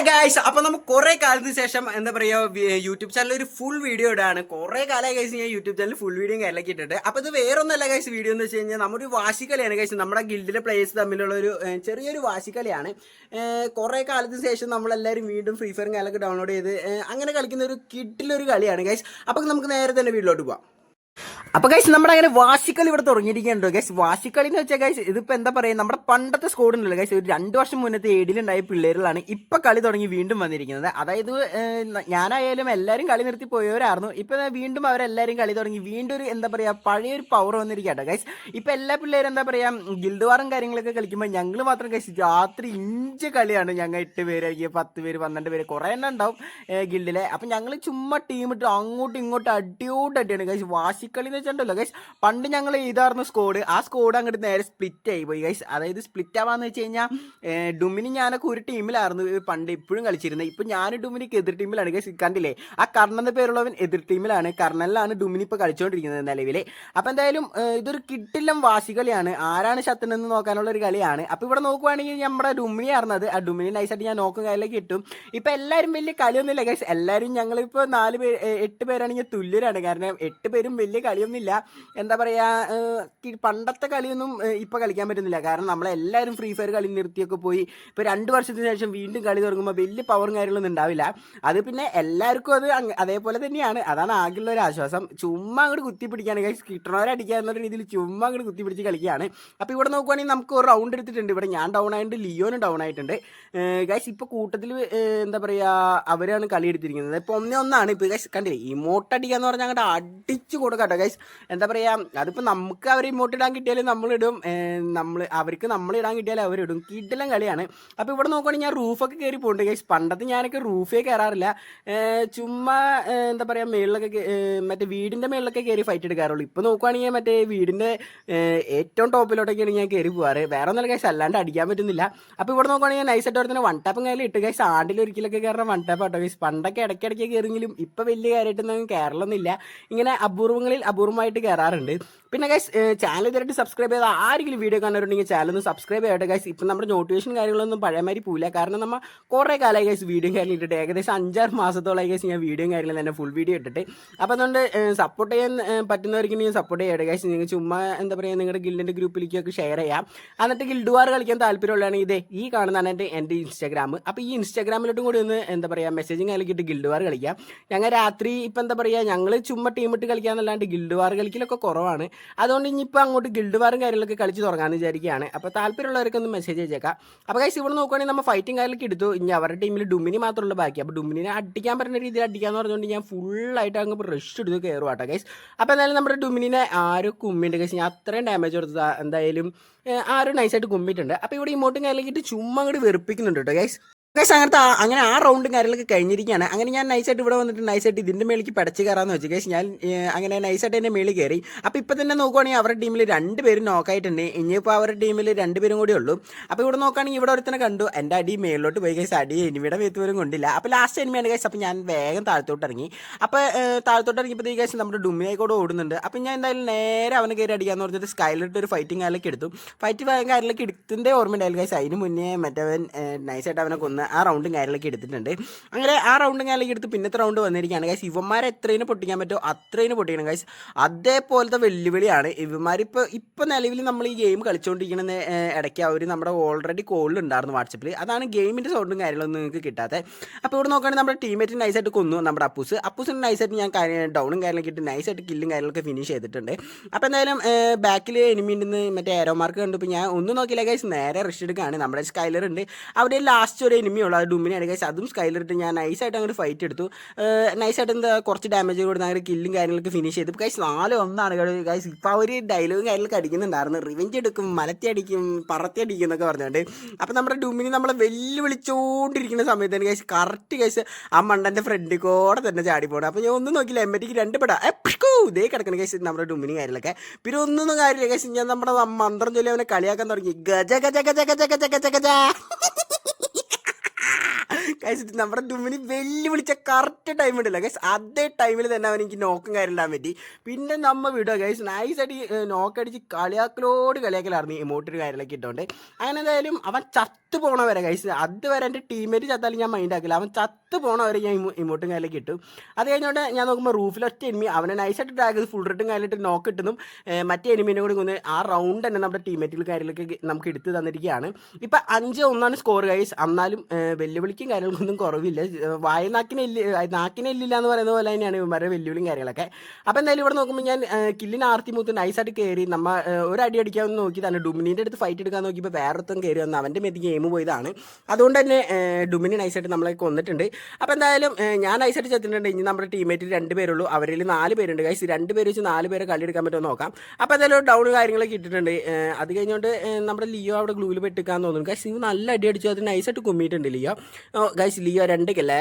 Hi guys അപ്പൊ നമുക്ക് കുറെ കാലത്തിന് ശേഷം എന്താ പറയുക യൂട്യൂബ് ചാനൽ ഒരു ഫുൾ വീഡിയോ ഇടാണ്. കുറെ കാലമായി ഗൈസ് ഞാൻ യൂട്യൂബ് ചാനൽ ഫുൾ വീഡിയോ കയ്യിലേക്ക് ഇട്ടിട്ട്. അപ്പൊ ഇത് വേറൊന്നല്ല ഗൈസ് വീഡിയോ എന്ന് വെച്ച് കഴിഞ്ഞാൽ നമ്മുടെ ഒരു വാശിക്കളിയാണ് ഗൈസ് നമ്മുടെ ഗിൽഡിലെ പ്ലേയേഴ്സ് തമ്മിലുള്ള ഒരു ചെറിയൊരു വാശിക്കളിയാണ്. കുറെ കാലത്തിന് ശേഷം നമ്മളെല്ലാവരും വീണ്ടും ഫ്രീ ഫയറും കാലൊക്കെ ഡൗൺലോഡ് ചെയ്ത് അങ്ങനെ കളിക്കുന്ന ഒരു കിട്ടിലൊരു കളിയാണ് ഗൈസ് അപ്പൊ നമുക്ക് നേരെ തന്നെ വീട്ടിലോട്ട് പോവാം. അപ്പൊ ഗൈസ് നമ്മുടെ അങ്ങനെ വാശിക്കളി ഇവിടെ തുടങ്ങിയിരിക്കുന്നുണ്ടോ ഗൈസ് വാശിക്കളി എന്ന് വെച്ചാൽ ഗൈസ് ഇതിപ്പോ എന്താ പറയുക നമ്മുടെ പണ്ടത്തെ സ്കോഡ് ഉണ്ടല്ലോ ഗൈസ് ഒരു രണ്ടു വർഷം മുന്നത്തെ ഏടിലുണ്ടായ പിള്ളേരിലാണ് ഇപ്പൊ കളി തുടങ്ങി വീണ്ടും വന്നിരിക്കുന്നത്. അതായത് ഞാനായാലും എല്ലാവരും കളി നിർത്തി പോയവരായിരുന്നു. ഇപ്പൊ വീണ്ടും അവരെല്ലാരും കളി തുടങ്ങി. വീണ്ടും ഒരു എന്താ പറയാ പഴയ ഒരു പവർ വന്നിരിക്കട്ടെ ഗൈസ് ഇപ്പൊ എല്ലാ പിള്ളേരും എന്താ പറയാ ഗിൽഡ് വാറും കാര്യങ്ങളൊക്കെ കളിക്കുമ്പോൾ ഞങ്ങൾ മാത്രം ഗൈസ് രാത്രി ഇഞ്ച് കളിയാണ് ഞങ്ങൾ എട്ട് പേരായിരിക്കും പത്ത് പേര് പന്ത്രണ്ട് പേര് കുറെ എണ്ണം ഉണ്ടാവും ഗിൽഡിലെ അപ്പൊ ഞങ്ങൾ ചുമ്മാ ടീം ഇട്ട് അങ്ങോട്ടും ഇങ്ങോട്ടും അടിയോട്ട് അടിയാണ് ഗൈസ് വാശിക്കളി വെച്ചിട്ടുണ്ടല്ലോ ഗൈസ് പണ്ട് ഞങ്ങൾ ഇതായിരുന്നു സ്കോഡ് ആ സ്കോഡ് അങ്ങോട്ട് നേരെ സ്പ്ലിറ്റ് ആയി പോയി ഗൈസ് അതായത് സ്പ്ലിറ്റ് ആവാന്ന് വെച്ച് കഴിഞ്ഞാൽ ഡുമിനി ഞാനൊക്കെ ഒരു ടീമിലായിരുന്നു പണ്ട് ഇപ്പോഴും കളിച്ചിരുന്നത്. ഇപ്പൊ ഞാൻ ഡുമിനിക്ക് എതിർ ടീമിലാണ് ഗൈസ് കണ്ടില്ലേ? ആ കർണൻ എന്ന പേരുള്ളവൻ എതിർ ടീമിലാണ് കർണനിലാണ് ഡുമിനി ഇപ്പൊ കളിച്ചുകൊണ്ടിരിക്കുന്നത് നിലവിൽ അപ്പൊ എന്തായാലും ഇതൊരു കിട്ടില്ലം വാശികളിയാണ് ആരാണ് ശത്രുനെന്ന് നോക്കാനുള്ള ഒരു കളിയാണ്. അപ്പൊ ഇവിടെ നോക്കുവാണെങ്കിൽ നമ്മുടെ ഡുമിനി ആയിരുന്നത് ആ ഡുമിനി നൈസായിട്ട് ഞാൻ നോക്കും കയ്യിലേക്ക് കിട്ടും. ഇപ്പൊ എല്ലാവരും വലിയ കളിയൊന്നുമില്ല ഗൈസ് എല്ലാവരും ഞങ്ങളിപ്പോ നാല് പേര് എട്ട് പേരാണെങ്കിൽ തുല്യരാണ്. കാരണം എട്ട് പേരും വലിയ കളിയൊന്നുമില്ല എന്താ പറയാ പണ്ടത്തെ കളിയൊന്നും ഇപ്പൊ കളിക്കാൻ പറ്റുന്നില്ല. കാരണം നമ്മളെല്ലാരും ഫ്രീ ഫയർ കളി നിർത്തിയൊക്കെ പോയി. ഇപ്പൊ രണ്ട് വർഷത്തിന് ശേഷം വീണ്ടും കളി തുടങ്ങുമ്പോൾ വലിയ പവറും കാര്യങ്ങളൊന്നും ഉണ്ടാവില്ല. അത് പിന്നെ എല്ലാവർക്കും അത് അതേപോലെ തന്നെയാണ്. അതാണ് ആകെയുള്ള ഒരു ആശ്വാസം. ചുമ്മാ അങ്ങോട്ട് കുത്തി പിടിക്കാണ് ഗൈസ് കിട്ടണവരെ അടിക്കുക എന്ന രീതിയിൽ ചുമ്മാ അങ്ങോട്ട് കുത്തി പിടിച്ച് കളിക്കുകയാണ്. അപ്പൊ ഇവിടെ നോക്കുവാണെങ്കിൽ നമുക്ക് ഒരു റൗണ്ട് എടുത്തിട്ടുണ്ട്. ഇവിടെ ഞാൻ ഡൗൺ ആയിട്ടുണ്ട് ലിയോനും ഡൗൺ ആയിട്ടുണ്ട്. ഗൈസ് ഇപ്പോൾ കൂട്ടത്തിൽ എന്താ പറയുക അവരാണ് കളി എടുത്തിരിക്കുന്നത്. ഇപ്പൊ ഒന്നേ ഒന്നാണ് ഇപ്പൊ ഗൈസ് കണ്ടില്ലേ ഇമോട്ട് അടിക്കുക എന്ന് പറഞ്ഞാൽ അങ്ങോട്ട് അടിച്ച് കൊടുക്കട്ടോ ഗൈസ് എന്താ പറയുക അതിപ്പോൾ നമുക്ക് അവർ ഇമോട്ട് ഇടാൻ കിട്ടിയാലും നമ്മളിടും. നമ്മൾ അവർക്ക് നമ്മൾ ഇടാൻ കിട്ടിയാലും അവരിടും. കിട്ടലും കളിയാണ്. അപ്പോൾ ഇവിടെ നോക്കുവാണെങ്കിൽ ഞാൻ റൂഫൊക്കെ കയറി പോകുന്നുണ്ട് ഗൈസ് പണ്ടത്തെ ഞാനൊക്കെ റൂഫേ കയറാറില്ല ചുമ്മാ എന്താ പറയുക മേളിലൊക്കെ മറ്റേ വീടിന്റെ മേളിലൊക്കെ കയറി ഫൈറ്റ് എടുക്കാറുള്ളൂ. ഇപ്പോൾ നോക്കുവാണെങ്കിൽ മറ്റേ വീടിന്റെ ഏറ്റവും ടോപ്പിലോട്ടൊക്കെയാണ് ഞാൻ കയറി പോകാറ് വേറെ ഒന്നും ഗൈസ് അല്ലാണ്ട് അടിക്കാൻ പറ്റുന്നില്ല. അപ്പോൾ ഇവിടെ നോക്കുവാണെങ്കിൽ നൈസായിട്ട് അവിടെ വൺ ടാപ്പും കയ്യിൽ ഇട്ട് ഗൈസ് ആണ്ടിൽ ഒരിക്കലൊക്കെ കയറുന്ന വൺ ടാപ്പ് ആട്ടോ ഗൈസ് പണ്ടൊക്കെ ഇടയ്ക്കിടയ്ക്ക് കയറിയെങ്കിലും ഇപ്പോൾ വലിയ കാര്യമായിട്ടൊന്നും കയറലൊന്നുമില്ല ഇങ്ങനെ അപൂർവങ്ങളിൽ അപൂർവമായിട്ട് കയറാറുണ്ട് പിന്നെ ഗൈസ് ചാനൽ ഇതായിട്ട് സബ്സ്ക്രൈബ് ചെയ്ത ആരെങ്കിലും വീഡിയോ കാണാറുണ്ടെങ്കിൽ ചാനൽ ഒന്ന് സബ്സ്ക്രൈബ് ചെയ്യട്ടെ ഗൈസ് ഇപ്പം നമ്മുടെ നോട്ടിഫിക്കേഷൻ കാര്യങ്ങളൊന്നും പഴയമാതിരി പോയില്ല കാരണം നമ്മൾ കുറേ കാലമായി ഗൈസ് വീഡിയോ കാര്യം ഇട്ടിട്ട് ഏകദേശം അഞ്ചാറ് മാസത്തോളമായി ഗൈസ് ഞാൻ വീഡിയോ കാര്യങ്ങളും തന്നെ ഫുൾ വീഡിയോ ഇട്ടിട്ട്. അപ്പോൾ അതുകൊണ്ട് സപ്പോർട്ട് ചെയ്യാൻ പറ്റുന്നവർക്ക് നീ സപ്പോർട്ട് ചെയ്യട്ടെ ഗൈസ് നിങ്ങൾ ചുമ്മാ എന്താ പറയുക നിങ്ങളുടെ ഗിൽഡിന്റെ ഗ്രൂപ്പിലേക്കൊക്കെ ഷെയർ ചെയ്യാം. എന്നിട്ട് ഗിൽഡ് വാർ കളിക്കാൻ താല്പര്യമുള്ളതാണ് ഇതേ ഈ കാണുന്നതാണ് എന്റെ എന്റെ ഇൻസ്റ്റാഗ്രാം അപ്പോൾ ഈ ഇൻസ്റ്റാഗ്രാമിലോട്ടും കൂടി ഒന്ന് എന്താ പറയുക മെസ്സേജിങ് കാര്യമായിട്ട് ഗിൽഡ് വാർ കളിക്കാം. ഞങ്ങൾ രാത്രി ഇപ്പം എന്താ പറയുക ഞങ്ങൾ ചുമ്മാ ടീമിട്ട് ഇട്ട് കളിക്കാന്നല്ലാണ്ട് ഗിൽഡ് വാർ കളിക്കലൊക്കെ കുറവാണ്. അതുകൊണ്ട് ഇനിയിപ്പോൾ അങ്ങോട്ട് ഗിൽഡ് വാറും കാര്യങ്ങളൊക്കെ കളിച്ച് തുടങ്ങാമെന്ന് വിചാരിക്കുകയാണ്. അപ്പോൾ താല്പര്യമുള്ളവർക്ക് ഒന്ന് മെസ്സേജ് അയച്ചേക്കാം. അപ്പോൾ കൈസ് ഇവിടെ നോക്കുകയാണെങ്കിൽ നമ്മൾ ഫൈറ്റിംഗ് കാര്യങ്ങളൊക്കെ എടുത്തു. ഇനി അവരുടെ ടീമിൽ ഡുമിനി മാത്രമുള്ള ബാക്കി. അപ്പോൾ ഡുമിനിനെ അടിക്കാൻ പറ്റുന്ന രീതിയിൽ അടിക്കാന്ന് പറഞ്ഞുകൊണ്ട് ഞാൻ ഫുള്ളായിട്ട് അങ്ങ് റഷ് എടുത്ത് കയറും കേട്ടോ ഗൈസ് അപ്പോൾ എന്തായാലും നമ്മുടെ ഡുമിനിനെ ആരും കുമ്മിണ്ട് ഗൈസ് ഞാൻ അത്രയും ഡാമേജ് കൊടുത്തതാ. എന്തായാലും ആരും നൈസായിട്ട് കുമ്മിട്ടുണ്ട് അപ്പോൾ ഇവിടെ ഇമോട്ടും കാര്യങ്ങളൊക്കെ ചുമ്മാ അങ്ങോട്ട് വെറുപ്പിക്കുന്നുണ്ട് കേട്ടോ ഗൈസ് ഗൈസ് അങ്ങനത്തെ അങ്ങനെ ആ റൗണ്ടും കാര്യങ്ങളൊക്കെ കഴിഞ്ഞിരിക്കുകയാണ്. അങ്ങനെ ഞാൻ നൈസായിട്ട് ഇവിടെ വന്നിട്ട് നൈസായിട്ട് ഇതിന്റെ മേളിക്ക് പടച്ച് കയറാമെന്ന് വെച്ചു. ഗൈസ് ഞാൻ അങ്ങനെ നൈസായിട്ട് എന്റെ മേളിൽ കയറി. അപ്പോൾ ഇപ്പം തന്നെ നോക്കുവാണെങ്കിൽ അവരുടെ ടീമിൽ രണ്ട് പേരും നോക്കായിട്ടുണ്ട് ഇനിയിപ്പോൾ അവരുടെ ടീമിൽ രണ്ട് പേരും കൂടി ഉള്ളൂ. അപ്പോൾ ഇവിടെ നോക്കുകയാണെങ്കിൽ ഇവിടെ ഒരുത്തനെ കണ്ടു. എന്റെ അടി മേളിലോട്ട് പോയി. ഗൈസ് അടി എനിവിടെ വേത്തുവരും കൊണ്ടില്ല. അപ്പോൾ ലാസ്റ്റ് എനിമിയാണ് ഗൈസ് അപ്പോൾ ഞാൻ വേഗം താഴത്തോട്ട് ഇറങ്ങി. അപ്പോൾ താഴത്തോട്ട് ഇറങ്ങിയപ്പോൾ ഗൈസ് നമ്മുടെ ഡുമിയായി കൂടെ ഓടുന്നുണ്ട്. അപ്പോൾ ഞാൻ എന്തായാലും നേരെ അവനെ കയറി അടിക്കാന്ന് പറഞ്ഞിട്ട് സ്കൈലിട്ട് ഒരു ഫൈറ്റിംഗ് കാര്യങ്ങളൊക്കെ എടുത്തു. ഫൈറ്റ് കാര്യങ്ങളൊക്കെ എടുത്തിന്റെ ഓർമ്മയുണ്ടായാലും ഗൈസ് അതിന് മുന്നേ മറ്റവൻ നൈസായിട്ട് അവനെ കൊന്ന് ആ റൗണ്ടും കാര്യങ്ങളൊക്കെ എടുത്തിട്ടുണ്ട്. അങ്ങനെ ആ റൗണ്ടും കാര്യങ്ങളൊക്കെ എടുത്ത് പിന്നത്തെ റൗണ്ട് വന്നിരിക്കുകയാണ്. ഗൈസ് ഇവന്മാരെ എത്രയും പൊട്ടിക്കാൻ പറ്റുമോ അത്രയും പൊട്ടിക്കണം. ഗൈസ് അതേപോലത്തെ വെല്ലുവിളിയാണ് ഇവന്മാരിപ്പോൾ ഇപ്പോൾ നിലവിൽ നമ്മൾ ഈ ഗെയിം കളിച്ചുകൊണ്ടിരിക്കുന്ന ഇടയ്ക്ക് അവർ നമ്മുടെ ഓൾറെഡി കോളിൽ ഉണ്ടായിരുന്നു വാട്സപ്പിൽ അതാണ് ഗെയിമിന്റെ സൗണ്ടും കാര്യങ്ങളൊന്നും നിങ്ങൾക്ക് കിട്ടാത്തത് അപ്പോൾ ഇവിടെ നോക്കുകയാണെങ്കിൽ നമ്മുടെ ടീമേറ്റ് നൈസായിട്ട് കൊന്നു നമ്മുടെ അപ്പൂസ്. അപ്പൂസിന് നൈസായിട്ട് ഞാൻ ഡൗണും കാര്യങ്ങളൊക്കെ ഇട്ട് നൈസായിട്ട് കില്ലും കാര്യങ്ങളൊക്കെ ഫിനിഷ് ചെയ്തിട്ടുണ്ട്. അപ്പോൾ എന്തായാലും ബാക്കിൽ എനിമി ഉണ്ടെന്ന് മറ്റേ ഏരോ കണ്ടു. കണ്ടപ്പോൾ ഞാൻ ഒന്നും നോക്കിയില്ല ഗൈസ് നേരെ റഷ് എടുക്കുകയാണ്. നമ്മുടെ സ്കൈലർ ഉണ്ട്. അവിടെ ലാസ്റ്റ് ഒരു എനിമി ഉള്ളൂ. അത് ഡുമിനാണ് കഴിച്ചാൽ അതും സ്കൈലർ ഇട്ട് ഞാൻ നൈസായിട്ട് അങ്ങോട്ട് ഫൈറ്റ് എടുത്തു. നൈസായിട്ട് എന്താ കുറച്ച് ഡാമേജ് കൊടുത്ത് അങ്ങനെ കില്ലും കാര്യങ്ങളൊക്കെ ഫിനിഷ് ചെയ്തു. കഴിച്ച് നാല് ഒന്നാണ്. കഴിച്ച് ഇപ്പോൾ അവർ ഡയലോഗും കാര്യങ്ങളൊക്കെ അടിക്കുന്നുണ്ടായിരുന്നു. റിവെഞ്ച് എടുക്കും മലത്തി അടിക്കും പറത്തി അടിക്കും എന്നൊക്കെ പറഞ്ഞുകൊണ്ട് അപ്പോൾ നമ്മുടെ ഡുമിനി നമ്മളെ വെല്ലുവിളിച്ചുകൊണ്ടിരിക്കുന്ന തന്നെ കഴിച്ച് കറക്റ്റ് കഴിച്ച് ആ മണ്ടന്റെ ഫ്രണ്ടിൽ കൂടെ തന്നെ ചാടി പോകണം അപ്പോൾ ഞാൻ ഒന്നും നോക്കില്ല എമ്മറ്റിക്ക് രണ്ട് പെടാം. എപ്പോഴും ഇതേ കിടക്കണ കേസ് നമ്മുടെ ഡുമിനി കാര്യങ്ങളൊക്കെ. പിന്നെ ഒന്നും കാര്യമില്ല കേസ് ഞാൻ നമ്മുടെ മന്ത്രം ചൊല്ലി അവനെ കളിയാക്കാൻ തുടങ്ങി. ഗജ ഗജ ഗജ ഗജ ഗജ ഗജ ഗജ. ഗൈസ് നമ്മുടെ ഡുമിനി വെല്ലുവിളിച്ച കറക്റ്റ് ടൈം ഉണ്ടല്ലോ ഗൈസ് അതേ ടൈമിൽ തന്നെ അവൻ എനിക്ക് നോക്കും കാര്യം പറ്റി. പിന്നെ നമ്മൾ വിടുക ഗൈസ് നൈസായിട്ട് നോക്കടിച്ച് കളിയാക്കലോട് കളിയാക്കലായിരുന്നു ഇമോട്ടൊരു കാര്യങ്ങളൊക്കെ ഇട്ടുകൊണ്ട് അങ്ങനെ എന്തായാലും അവൻ ചത്ത് പോണ വരെ അത് അതുവരെ എന്റെ ടീമേറ്റ് ചത്താലും ഞാൻ മൈൻഡ് ആക്കില്ല. അവൻ ചത്ത് പോണ വരെ ഞാൻ ഇമോട്ടും കാര്യമൊക്കെ ഇട്ടു. അത് കഴിഞ്ഞോണ്ട് ഞാൻ നോക്കുമ്പോൾ റൂഫിൽ ഒറ്റ എനിമി അവനെ നൈസായിട്ട് ഡ്രാഗ് ഫുൾ റിട്ടും കാര്യമായിട്ട് നോക്ക് കിട്ടുന്നു മറ്റേ എനിമീനെ കൂടി കൊന്ന് ആ റൗണ്ട് തന്നെ നമ്മുടെ ടീമേറ്റുകൾ കാര്യങ്ങളൊക്കെ നമുക്ക് എടുത്ത് തന്നിരിക്കുകയാണ് ഇപ്പം അഞ്ച് ഒന്നാണ് സ്കോർ ഗൈസ് എന്നാലും വെല്ലുവിളിക്കും വെല്ലുവിളിക്കും കാര്യങ്ങൾക്കൊന്നും കുറവില്ല. വായ നാക്കിനെ ഇല്ല നാക്കിനെ ഇല്ലില്ല എന്ന് പറയുന്ന പോലെ തന്നെയാണ് ഇവന്മാരുടെ വെല്ലുവിളിയും കാര്യങ്ങളൊക്കെ. അപ്പോൾ എന്തായാലും ഇവിടെ നോക്കുമ്പോൾ ഞാൻ കില്ലിന് ആർത്തി മൂത്ത് നൈസായിട്ട് കയറി നമ്മ ഒരു അടി അടിക്കാമെന്ന് നോക്കി തന്നെ ഡുമിനിന്റെ അടുത്ത് ഫൈറ്റ് എടുക്കാൻ നോക്കിയപ്പോൾ വേറൊരുത്തം കയറി വന്ന് അവന്റെ മെതി ഗെയിം പോയതാണ്. അതുകൊണ്ട് തന്നെ ഡുമിനി നൈസായിട്ട് നമ്മളെ കൊന്നിട്ടുണ്ട്. അപ്പോൾ എന്തായാലും ഞാൻ നൈസായിട്ട് ചെത്തിട്ടുണ്ട് ഇനി നമ്മുടെ ടീമേറ്റിൽ രണ്ട് പേരുള്ളൂ അവരിൽ നാല് പേരുണ്ട്. കൈസ് രണ്ട് പേര് വെച്ച് നാല് പേരെ കളി എടുക്കാൻ പറ്റുമോ നോക്കാം. അപ്പോൾ എന്തായാലും ഡൗൺ കാര്യങ്ങളൊക്കെ ഇട്ടിട്ടുണ്ട്. അത് കഴിഞ്ഞുകൊണ്ട് നമ്മുടെ ലിയോ അവിടെ ഗ്ലൂവിൽ പെട്ടിക്കാൻ തോന്നുന്നു. കൈസ് ഇവ നല്ല അടി അടിച്ചു. അത് നൈസായിട്ട് കുമ്മിയിട്ടുണ്ട് ലിയോ. ഗൈസ് ലിയോ രണ്ട് കില്ലേ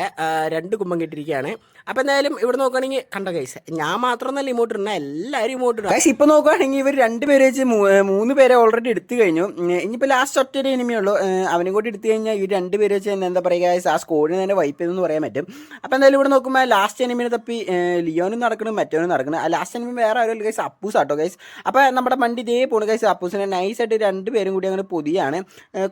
രണ്ട് കുമ്പം കിട്ടിയിരിക്കുകയാണ് അപ്പോൾ എന്തായാലും ഇവിടെ നോക്കുകയാണെങ്കിൽ കണ്ട ഗൈസ് ഞാൻ മാത്രമൊന്നല്ല ഇമോട്ട് ഇടുന്ന എല്ലാവരും ഇമോട്ട് ഇടും. ഗൈസ് ഇപ്പോൾ നോക്കുകയാണെങ്കിൽ ഇവർ രണ്ട് വെച്ച് മൂന്ന് പേരെ ഓൾറെഡി എടുത്തു കഴിഞ്ഞു. ഇനിയിപ്പോ ലാസ്റ്റ് ഒറ്റ ഒരു എനിമേ ഉള്ളൂ അവനും കൂടി എടുത്തു കഴിഞ്ഞാൽ ഈ രണ്ട് വെച്ച് തന്നെ എന്താ പറയുക ഗൈസ് ആ സ്കോഡിന് തന്നെ വൈപ്പ് ചെയ്തെന്ന് പറയാൻ പറ്റും. അപ്പോൾ എന്തായാലും ഇവിടെ നോക്കുമ്പോൾ ലാസ്റ്റ് എനിമിനെ തപ്പി ലിയോനും നടക്കണം മറ്റോനും നടക്കണം. ആ ലാസ്റ്റ് എനിമി വേറെ ആരും ഗൈസ് അപ്പൂസ് ആട്ടോ ഗൈസ് അപ്പോൾ നമ്മുടെ വണ്ടി ഇതേ പോണ് ഗൈസ് അപ്പൂസിനെ നൈസായിട്ട് രണ്ട് പേരും കൂടി അങ്ങനെ പൊതിയാണ്.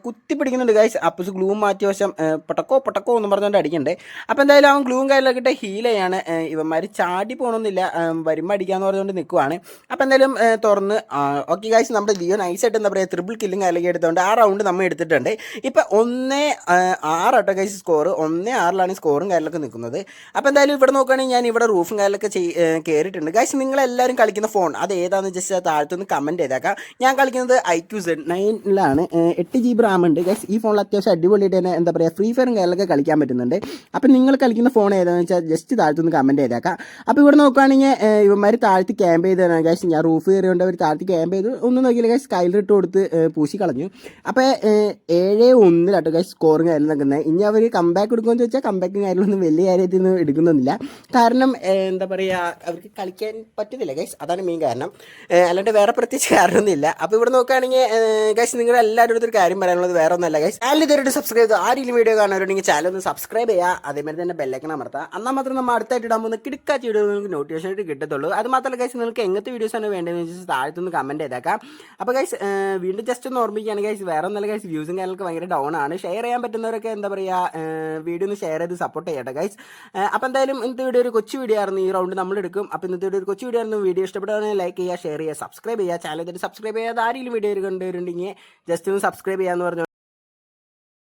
കുത്തി പിടിക്കുന്നുണ്ട് ഗൈസ് അപ്പൂസ് ഗ്ലൂം മാറ്റിയ വശം പൊട്ടക്കോ പൊട്ടക്കോ എന്ന് പറഞ്ഞുകൊണ്ട് അടിക്കണ്ടേ. അപ്പോൾ എന്തായാലും അവൻ ഗ്ലൂവും കാര്യങ്ങളൊക്കെ ഇട്ട് ഹീൽ ചെയ്യാണ്. ഇവന്മാർ ചാടി പോകണമെന്നില്ല വരുമ്പോൾ അടിക്കാന്ന് പറഞ്ഞുകൊണ്ട് നിൽക്കുവാണ് അപ്പോൾ എന്തായാലും തുറന്ന് ഓക്കെ കാശ് നമ്മുടെ ലിയോ നൈസായിട്ട് എന്താ പറയുക ട്രിപ്പിൾ കില്ലും കാര്യങ്ങളൊക്കെ എടുത്തുകൊണ്ട് ആ റൗണ്ട് നമ്മൾ എടുത്തിട്ടുണ്ട്. ഇപ്പം ഒന്ന് ഓട്ടോ കാശ് സ്കോർ ഒന്ന് ആറിലാണ് സ്കോറും കാര്യങ്ങളൊക്കെ നിൽക്കുന്നത് അപ്പോൾ എന്തായാലും ഇവിടെ നോക്കുകയാണെങ്കിൽ ഞാൻ ഇവിടെ റൂഫും കാര്യങ്ങളൊക്കെ ചെയ് കയറിയിട്ടുണ്ട് കാശ് നിങ്ങളെല്ലാവരും കളിക്കുന്ന ഫോൺ അത് ഏതാണെന്ന് ജസ്റ്റ് താഴത്തൊന്ന് കമന്റ് ചെയ്തേക്കാം. ഞാൻ കളിക്കുന്നത് ഐ ക്യു സെഡ് നയനിലാണ് എട്ട് ജി ബി റാം ഉണ്ട്. ഗൈസ് ഈ ഫോണിൽ അത്യാവശ്യം അടിപൊളിയായിട്ട് തന്നെ എന്താ പറയുക ഫ്രീ ഫയറും കാര്യങ്ങളൊക്കെ കളിക്കാൻ പറ്റുന്നുണ്ട്. അപ്പം നിങ്ങൾ കളിക്കുന്ന ഫോൺ ഏതാണെന്ന് വെച്ചാൽ ജസ്റ്റ് താഴ്ത്തുനിന്ന് കമന്റ് ചെയ്തേക്കാം. അപ്പോൾ ഇവിടെ നോക്കുകയാണെങ്കിൽ ഇവന്മാർ താഴ്ത്തി ക്യാമ്പ് ചെയ്തതാണ് കാശ് ഞാൻ റൂഫ് കയറിയോണ്ട് അവർ താഴ്ത്തി ക്യാമ്പ് ചെയ്തു ഒന്നും നോക്കിയില്ല. കാശ് കയ്യിലിട്ട് കൊടുത്ത് പൂശി കളഞ്ഞു. അപ്പോൾ ഏഴ് ഒന്നിലാട്ടോ കാശ് സ്കോറിങ് കാര്യം നിൽക്കുന്നത് ഇനി അവർ കമ്പാക്ക് എടുക്കുമെന്ന് വെച്ചാൽ കമ്പാക്കും കാര്യങ്ങളൊന്നും വലിയ കാര്യത്തിൽ നിന്ന് എടുക്കുന്നൊന്നുമില്ല. കാരണം എന്താ പറയുക അവർക്ക് കളിക്കാൻ പറ്റുന്നില്ല ഗൈസ് അതാണ് മെയിൻ കാരണം. അല്ലാണ്ട് വേറെ പ്രത്യേകിച്ച് കാരണമൊന്നുമില്ല. അപ്പോൾ ഇവിടെ നോക്കുകയാണെങ്കിൽ ഗൈസ് നിങ്ങളുടെ എല്ലാവരുടെ ഒരു കാര്യം പറയാനുള്ളത് വേറെ ഒന്നല്ല ഗൈസ് ചാനൽ ഇതുവരെ സബ്സ്ക്രൈബ് ചെയ്ത് ആരെങ്കിലും വീഡിയോ കാണുന്നുണ്ടെങ്കിൽ ചാനൽ ഒന്ന് സബ്സ്ക്രൈബ് ചെയ്യുക അതേമാതിരി തന്നെ ബെല്ലൈക്കൺ അമർത്തുക എന്നാൽ മാത്രം നമ്മൾ അടുത്തായിട്ട് ഇടാൻ പോകുന്ന കിടക്കാച്ച വീഡിയോ നിങ്ങൾക്ക് നോട്ടിഫിക്കേഷൻ ആയിട്ട് കിട്ടത്തുള്ളൂ. അത് മാത്രമല്ല ഗൈസ് നിങ്ങൾക്ക് എങ്ങനത്തെ വീഡിയോസാണ് വേണ്ടതെന്ന് വെച്ചാൽ താഴത്തൊന്ന് കമന്റ് ചെയ്തേക്കാം. അപ്പോൾ ഗൈസ് വീണ്ടും ജസ്റ്റ് ഒന്ന് ഓർമ്മിക്കുകയാണ് ഗൈസ് വേറെ ഒന്നല്ല ഗൈസ് വ്യൂസും കാര്യങ്ങൾക്ക് ഭയങ്കര ഡൗൺ ആണ്. ഷെയർ ചെയ്യാൻ പറ്റുന്നവരൊക്കെ എന്താ പറയുക വീഡിയോ ഒന്ന് ഷെയർ ചെയ്ത് സപ്പോർട്ട് ചെയ്യട്ടെ ഗൈസ് അപ്പോൾ എന്തായാലും ഇന്നത്തെ വീഡിയോ ഒരു കൊച്ചു വീഡിയോ ആയിരുന്നു ഈ റൗണ്ട് നമ്മൾ എടുക്കും. അപ്പോൾ ഇന്നത്തെ വീഡിയോ ഒരു കൊച്ചു വീഡിയോ ആയിരുന്നു. വീഡിയോ ഇഷ്ടപ്പെടുകയാണെങ്കിൽ ലൈക്ക് ചെയ്യുക ഷെയർ ചെയ്യുക സബ്സ്ക്രൈബ് ചെയ്യുക. ചാനൽ സബ്സ്ക്രൈബ് ചെയ്യാതെ ആരെങ്കിലും വീഡിയോ കണ്ടുവരുന്നുണ്ടെങ്കിൽ ജസ്റ്റ് ഒന്ന് സബ്സ്ക്രൈബ് ചെയ്യാമെന്ന് പറഞ്ഞു